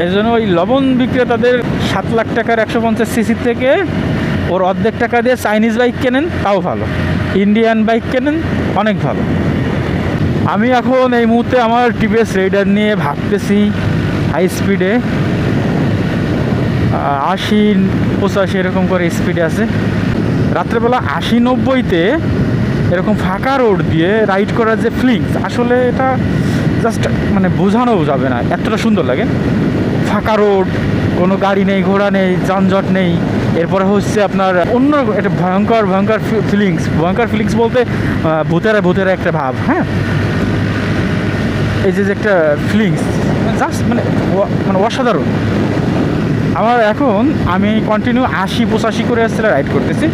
এই জন্য ওই লবণ বিক্রেতাদের সাত লাখ টাকার একশো পঞ্চাশ সিসির থেকে ওর অর্ধেক টাকা দিয়ে চাইনিজ বাইক কেনেন, তাও ভালো। ইন্ডিয়ান বাইক কেনেন, অনেক ভালো। আমি এখন এই মুহূর্তে আমার টিভিএস রেডার নিয়ে ভাবতেছি হাই স্পিডে আশি, পঁচাশি এরকম করে স্পিডে আছে। রাত্রেবেলা আশি নব্বইতে এরকম ফাঁকা রোড দিয়ে রাইড করার যে ফিলিংস আসলে এটা জাস্ট মানে বোঝানো যাবে না, এতটা সুন্দর লাগে। ফাঁকা রোড, কোনো গাড়ি নেই, ঘোড়া নেই, যানজট নেই। এরপরে হচ্ছে আপনার অন্য একটা ভয়ঙ্কর ভয়ঙ্কর ফিলিংস ভয়ঙ্কর ফিলিংস বলতে ভূতেরা ভূতেরা একটা ভাব হ্যাঁ? এই যে যে একটা ফিলিংস জাস্ট মানে মানে অসাধারণ। আমার এখন আমি কন্টিনিউ আশি পঁচাশি করে আসলে রাইড করতেছি।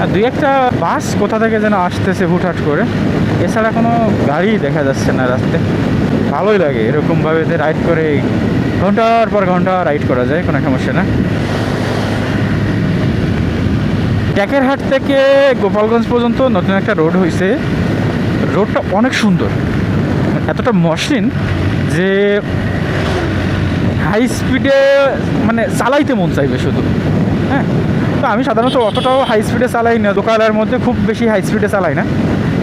আর দুই একটা বাস কোথা থেকে যেন আসতেছে হুটহাট করে। এছাড়া কোনো গাড়ি দেখা যাচ্ছে না রাস্তায়। ভালোই লাগে এরকমভাবে যে রাইড করে ঘণ্টার পর ঘণ্টা রাইড করা যায়, কোনো সমস্যা না। ট্যাকেরহাট থেকে গোপালগঞ্জ পর্যন্ত নতুন একটা রোড হয়েছে রোডটা অনেক সুন্দর, এতটা মসৃণ যে হাই স্পিডে মানে চালাইতে মন চাইবে শুধু হ্যাঁ? তো আমি সাধারণত অতটাও হাই স্পিডে চালাই না, দোকানের মধ্যে খুব বেশি হাই স্পিডে চালাই না।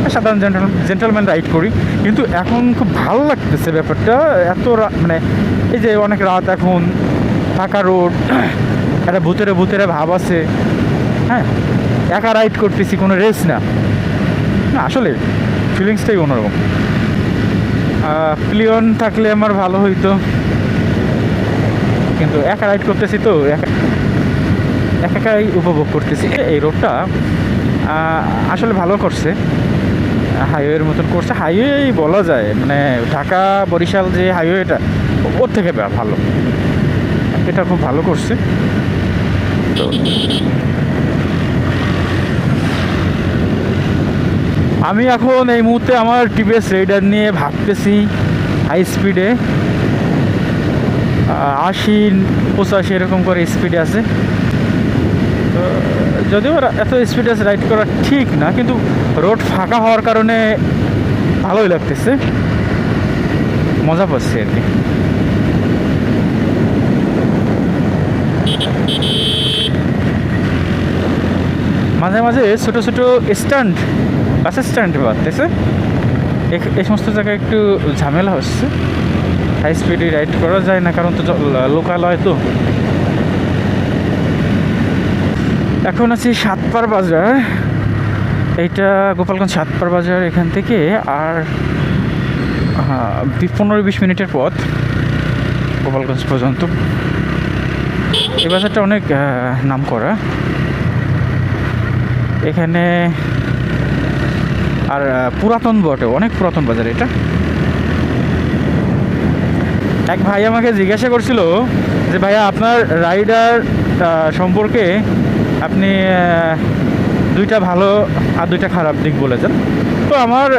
সাধারণ জেন্টাল জেন্টালম্যান রাইড করি। কিন্তু এখন খুব ভালো লাগতেছে ব্যাপারটা। এত মানে এই যে অনেক রাত এখন, ফাঁকা রোড, একটা ভূতেরে ভূতেরে ভাব আছে। হ্যাঁ একা রাইড করতেছি, কোনো রেস না। না, আসলে ফিলিংসটাই অন্যরকম। প্লিয়ন থাকলে আমার ভালো হইতো। কিন্তু একা রাইড করতেছি তো, একা একাই উপভোগ করতেছি। এই রোডটা আসলে ভালো করছে। হাইওয়ের মতন করছে। হাইওয়েই বলা যায় মানে ঢাকা, বরিশাল যে হাইওয়েটা ওর থেকে ভালো। এটা খুব ভালো করছে। তো আমি এখন এই মুহূর্তে আমার টিভিএস রেডার নিয়ে ভাবতেছি হাই স্পিডে। আশি পঁচাশি এরকম করে স্পিডে আছে। তো, যদিও এত স্পিডে রাইড করা ঠিক না, কিন্তু রোড ফাঁকা হওয়ার কারণে ভালোই লাগতেছে। মজা পাচ্ছি আর কি। মাঝে মাঝে ছোট ছোট স্ট্যান্ড, বাসের স্ট্যান্ড বাড়তেছে। এই সমস্ত জায়গায় একটু ঝামেলা হচ্ছে। হাই স্পিডে রাইড করা যায় না, কারণ তো লোকাল হয় তো। এখন আছি সাতপার বাজার। এইটা গোপালগঞ্জ সাতপার বাজার এখান থেকে, আর পনেরো বিশ মিনিটের পথ গোপালগঞ্জ পর্যন্ত। এই বাজারটা অনেক নাম করা এখানে আর পুরাতন বটে, অনেক পুরাতন বাজার এটা। এক ভাই আমাকে জিজ্ঞাসা করছিল যে, ভাইয়া, আপনার রাইডার সম্পর্কে আপনি দুইটা ভালো আর দুইটা খারাপ দিক বলেছেন। তো আমার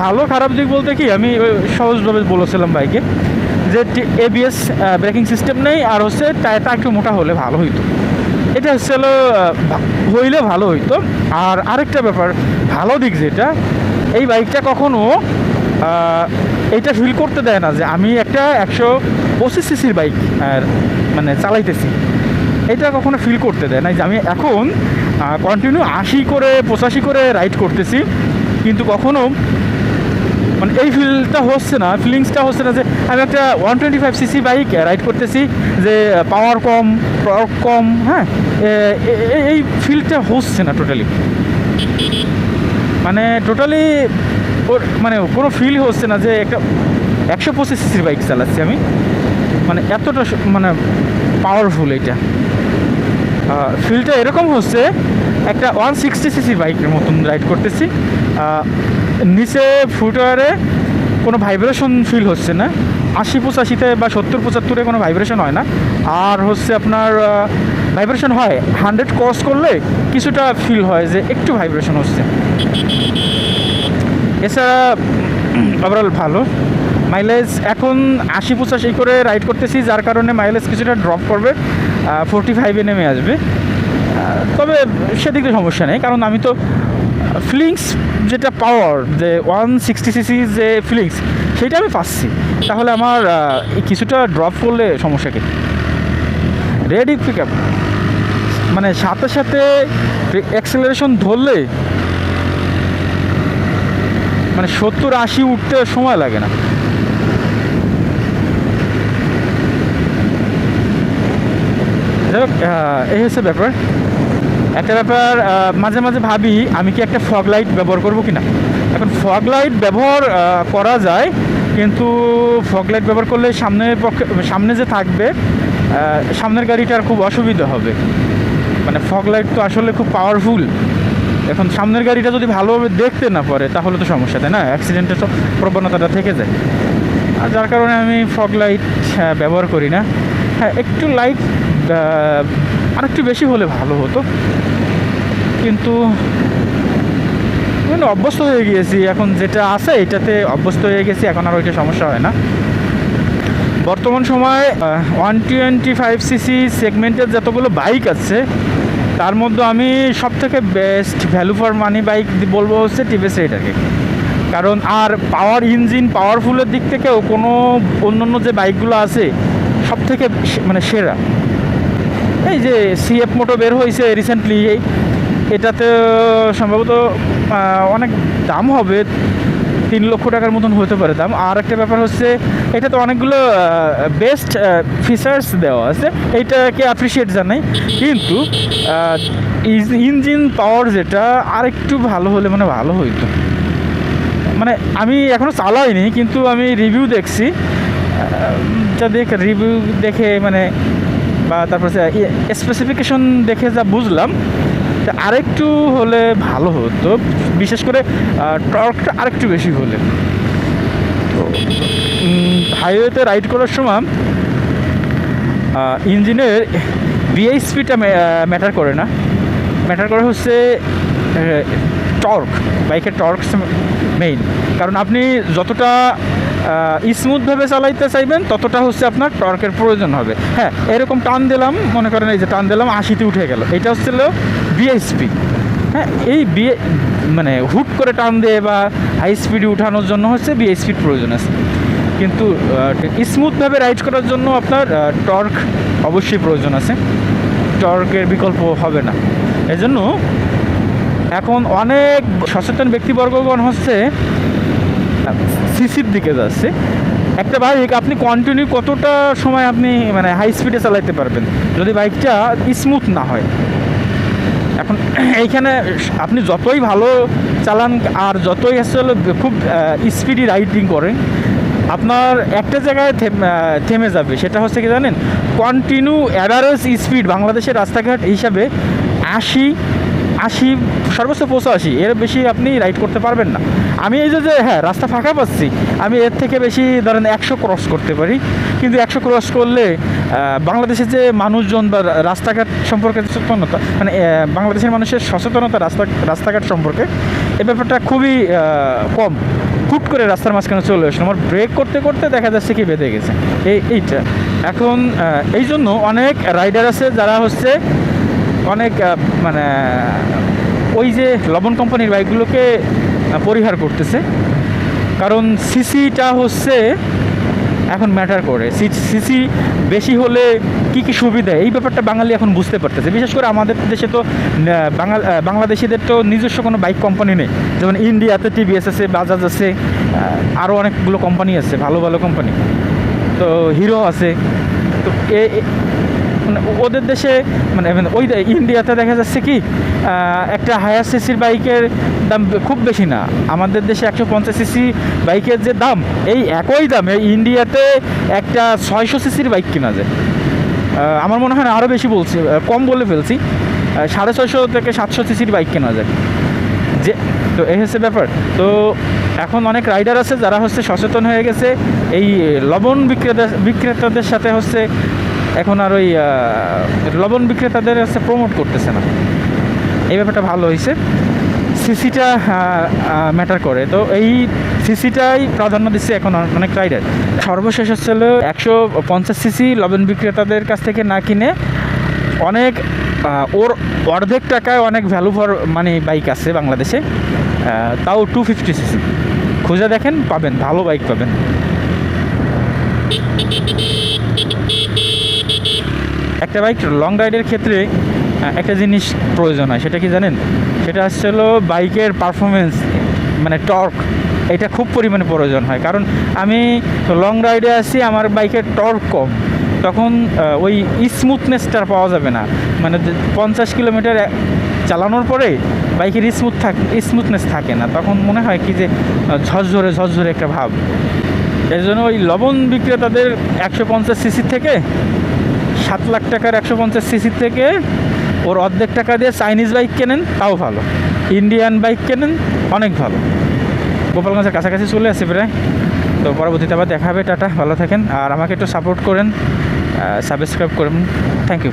ভালো খারাপ দিক বলতে কি, আমি সহজভাবে বলেছিলাম বাইকে যে এবিএস ব্রেকিং সিস্টেম নেই আর হচ্ছে টায়ারটা একটু মোটা হলে ভালো হইতো। এটা হচ্ছে হইলে ভালো হইতো। আর আরেকটা ব্যাপার, ভালো দিক যেটা, এই বাইকটা কখনো এটা ফিল করতে দেয় না যে আমি একটা একশো পঁচিশ সিসির বাইক মানে চালাইতেছি। এটা কখনো ফিল করতে দেয় না যে আমি এখন কন্টিনিউ আশি করে, পঁচাশি করে রাইড করতেছি। কিন্তু কখনো মানে এই ফিলটা হচ্ছে না ফিলিংসটা হচ্ছে না যে আমি একটা one twenty five CC bike ride করতেছি, যে পাওয়ার কম টর্ক কম হ্যাঁ? এই ফিলটা হচ্ছে না টোটালি মানে টোটালি ওর মানে কোনো ফিল হচ্ছে না যে একটা একশো পঁচিশ সিসির বাইক চালাচ্ছি আমি। মানে এতটা মানে পাওয়ারফুল এটা। ফিলটা এরকম হচ্ছে, একটা ওয়ান সিক্সটি সিসি বাইকের মতন রাইড করতেছি। নিচে ফুটওয়ারে কোনো ভাইব্রেশন ফিল হচ্ছে না। আশি পঁচাশিতে বা সত্তর পঁচাত্তরে কোনো ভাইব্রেশন হয় না। আর হচ্ছে আপনার ভাইব্রেশন হয় হান্ড্রেড ক্রস করলে কিছুটা ফিল হয় যে একটু ভাইব্রেশন হচ্ছে। এছাড়া ওভারঅল ভালো। মাইলেজ এখন আশি পঁচাশি করে রাইড করতেছি, যার কারণে মাইলেজ কিছুটা ড্রপ করবে। ফোরটি ফাইভে নেমে আসবে। তবে সেদিকে সমস্যা নেই, কারণ আমি তো ফিলিংস যেটা পাওয়ার, যে ওয়ান সিক্সটি সিসি যে ফিলিংস, সেটা আমি পাচ্ছি। তাহলে আমার কিছুটা ড্রপ করলে সমস্যা কি? রেডি পিক আপ মানে সাথে সাথে অ্যাক্সেলারেশন ধরলে মানে সত্তর আশি উঠতে সময় লাগে না। যাই হোক, এই হচ্ছে ব্যাপার। একটা ব্যাপার মাঝে মাঝে ভাবি আমি কি একটা ফগ লাইট ব্যবহার করব কি না এখন ফগ লাইট ব্যবহার করা যায় কিন্তু ফগ লাইট ব্যবহার করলে সামনের পক্ষে সামনে যে থাকবে সামনের গাড়িটার খুব অসুবিধা হবে। মানে ফগ লাইট তো আসলে খুব পাওয়ারফুল এখন সামনের গাড়িটা যদি ভালোভাবে দেখতে না পারে তাহলে তো সমস্যা তাই না? অ্যাক্সিডেন্টের তো প্রবণতাটা থেকে যায়। আর যার কারণে আমি ফগ লাইট ব্যবহার করি না। হ্যাঁ একটু লাইট আর একটু বেশি হলে ভালো হতো। কিন্তু মানে অভ্যস্ত হয়ে গিয়েছি। এখন যেটা আছে, এটাতে অভ্যস্ত হয়ে গেছি, এখন আর ওইটা সমস্যা হয় না। বর্তমান সময়ে ওয়ান টোয়েন্টি ফাইভ সিসি সেগমেন্টের যতগুলো বাইক আছে, তার মধ্যে আমি সবথেকে best value for money bike বলব হচ্ছে টিভিএস রাইডারকে কারণ আর পাওয়ার ইঞ্জিন পাওয়ারফুলের দিক থেকেও কোনো অন্য অন্য যে বাইকগুলো আছে সব থেকে মানে সেরা। এই যে সিএফ মোটো বের হয়েছে রিসেন্টলি এই, এটাতে সম্ভবত অনেক দাম হবে, তিন লক্ষ টাকার মতন হতে পারে দাম। আর একটা ব্যাপার হচ্ছে, এটাতে অনেকগুলো বেস্ট ফিচার্স দেওয়া আছে। এইটাকে অ্যাপ্রিসিয়েট জানাই। কিন্তু ইঞ্জিন পাওয়ার যেটা আর একটু ভালো হলে মানে ভালো হইতো। মানে আমি এখনও চালাইনি, কিন্তু আমি রিভিউ দেখছি। যা দেখ রিভিউ দেখে মানে বা তারপর স্পেসিফিকেশন দেখে যা বুঝলাম আরেকটু হলে ভালো হতো। বিশেষ করে টর্কটা আরেকটু বেশি হলে। তো হাইওয়েতে রাইড করার সময় ইঞ্জিনের বিএইচপিটা ম্যাটার করে না। ম্যাটার করে হচ্ছে টর্ক বাইকের টর্ক মেইন কারণ আপনি যতটা স্মুথভাবে চালাইতে চাইবেন, ততটা হচ্ছে আপনার টর্কের প্রয়োজন হবে। হ্যাঁ এরকম টান দিলাম, মনে করেন এই যে টান দিলাম, আশিতে উঠে গেল। এটা হচ্ছিল বিএসপি হ্যাঁ এই বিয়ে মানে হুট করে টান দিয়ে বা হাই স্পিডে উঠানোর জন্য হচ্ছে বিএসপির প্রয়োজন আছে। কিন্তু স্মুথভাবে রাইড করার জন্য আপনার টর্ক অবশ্যই প্রয়োজন আছে। টর্কের বিকল্প হবে না। এজন্য এখন অনেক সচেতন ব্যক্তিবর্গগণ হচ্ছে সিসির দিকে যাচ্ছে। একটা বাইক আপনি কন্টিনিউ কতটা সময় আপনি মানে হাই স্পিডে চালাইতে পারবেন? যদি বাইকটা স্মুথ না হয়। এখন এইখানে আপনি যতই ভালো চালান, আর যতই আসলে খুব স্পিডি রাইডিং করেন, আপনার একটা জায়গায় থেম- থেমে যাবে। সেটা হচ্ছে কি জানেন? কন্টিনিউ অ্যাভারেজ স্পিড বাংলাদেশের রাস্তাঘাট হিসাবে আশি আশি, সর্বোচ্চ পঁচাশি, এর বেশি আপনি রাইড করতে পারবেন না। আমি এই যে হ্যাঁ রাস্তা ফাঁকা পাচ্ছি, আমি এর থেকে বেশি ধরেন একশো ক্রস করতে পারি। কিন্তু একশো ক্রস করলে বাংলাদেশের যে মানুষজন বা রাস্তাঘাট সম্পর্কে সচেতনতা মানে বাংলাদেশের মানুষের সচেতনতা রাস্তা, রাস্তাঘাট সম্পর্কে, এ ব্যাপারটা খুবই কম। হুট করে রাস্তার মাঝখানে চলে আসলো। আমার ব্রেক করতে করতে দেখা যাচ্ছে কি বেঁধে গেছে। এই, এইটা। এখন এই জন্য অনেক রাইডার আছে যারা হচ্ছে অনেক মানে ওই যে লবণ কোম্পানির বাইকগুলোকে পরিহার করতেছে। কারণ সিসিটা হচ্ছে, এখন ম্যাটার করে। সিসি বেশি হলে কি কি সুবিধা? এই ব্যাপারটা বাঙালি এখন বুঝতে পারতেছে। বিশেষ করে আমাদের দেশে তো বাঙাল বাংলাদেশিদের তো নিজস্ব কোনো বাইক কোম্পানি নেই। যেমন ইন্ডিয়াতে টিভিএস আছে, বাজাজ আছে আরও অনেকগুলো কোম্পানি আছে, ভালো ভালো কোম্পানি। তো হিরো আছে। তো এ মানে ওদের দেশে মানে মানে ওই ইন্ডিয়াতে দেখা যাচ্ছে কি একটা হায়ার সিসির বাইকের দাম খুব বেশি না। আমাদের দেশে একশো পঞ্চাশ সিসি বাইকের যে দাম, এই একই দামে ইন্ডিয়াতে একটা ছয়শো সিসির বাইক কেনা যায়। আমার মনে হয় না আরও বেশি বলছি কম বলে ফেলছি। সাড়ে ছয়শো থেকে সাতশো সিসির বাইক কেনা যায়। যে, তো এই হচ্ছে ব্যাপার। তো এখন অনেক রাইডার আছে যারা হচ্ছে সচেতন হয়ে গেছে। এই লবণ বিক্রেতা বিক্রেতাদের সাথে হচ্ছে এখন আর ওই লবণ বিক্রেতাদের হচ্ছে প্রমোট করতেছে না। এই ব্যাপারটা ভালো হয়েছে। সিসিটা ম্যাটার করে। তো এই সিসিটাই প্রাধান্য দিচ্ছে এখন অনেক রাইডার সর্বশেষ হচ্ছে একশো পঞ্চাশ সিসি লবণ বিক্রেতাদের কাছ থেকে না কিনে অনেক ওর অর্ধেক টাকায় অনেক ভ্যালু ফর মানে বাইক আছে বাংলাদেশে। তাও টু ফিফটি সিসি খুঁজে দেখেন, পাবেন, ভালো বাইক পাবেন। একটা বাইক লং রাইডের ক্ষেত্রে একটা জিনিস প্রয়োজন হয়, সেটা কি জানেন? সেটা হচ্ছে হলো বাইকের পারফরমেন্স মানে টর্ক এটা খুব পরিমাণে প্রয়োজন হয়। কারণ আমি লং রাইডে আছি, আমার বাইকের টর্ক কম। তখন ওই স্মুথনেসটা পাওয়া যাবে না। মানে পঞ্চাশ কিলোমিটার চালানোর পরে বাইকের স্মুথ থাক স্মুথনেস থাকে না। তখন মনে হয় কি যে ঝরঝরে ঝরঝরে একটা ভাব। এর জন্য ওই লবণ বিক্রেতাদের একশো পঞ্চাশ সিসির থেকে সাত লাখ টাকার একশো পঞ্চাশ সিসি থেকে ওর অর্ধেক টাকা দিয়ে চাইনিজ বাইক কেনেন, তাও ভালো। ইন্ডিয়ান বাইক কেনেন, অনেক ভালো। গোপালগঞ্জের কাছাকাছি চলে আসি প্রায়। তো পরবর্তীতে আবার দেখা হবে, টাটা, ভালো থাকেন। আর আমাকে একটু সাপোর্ট করেন সাবস্ক্রাইব করুন। Thank you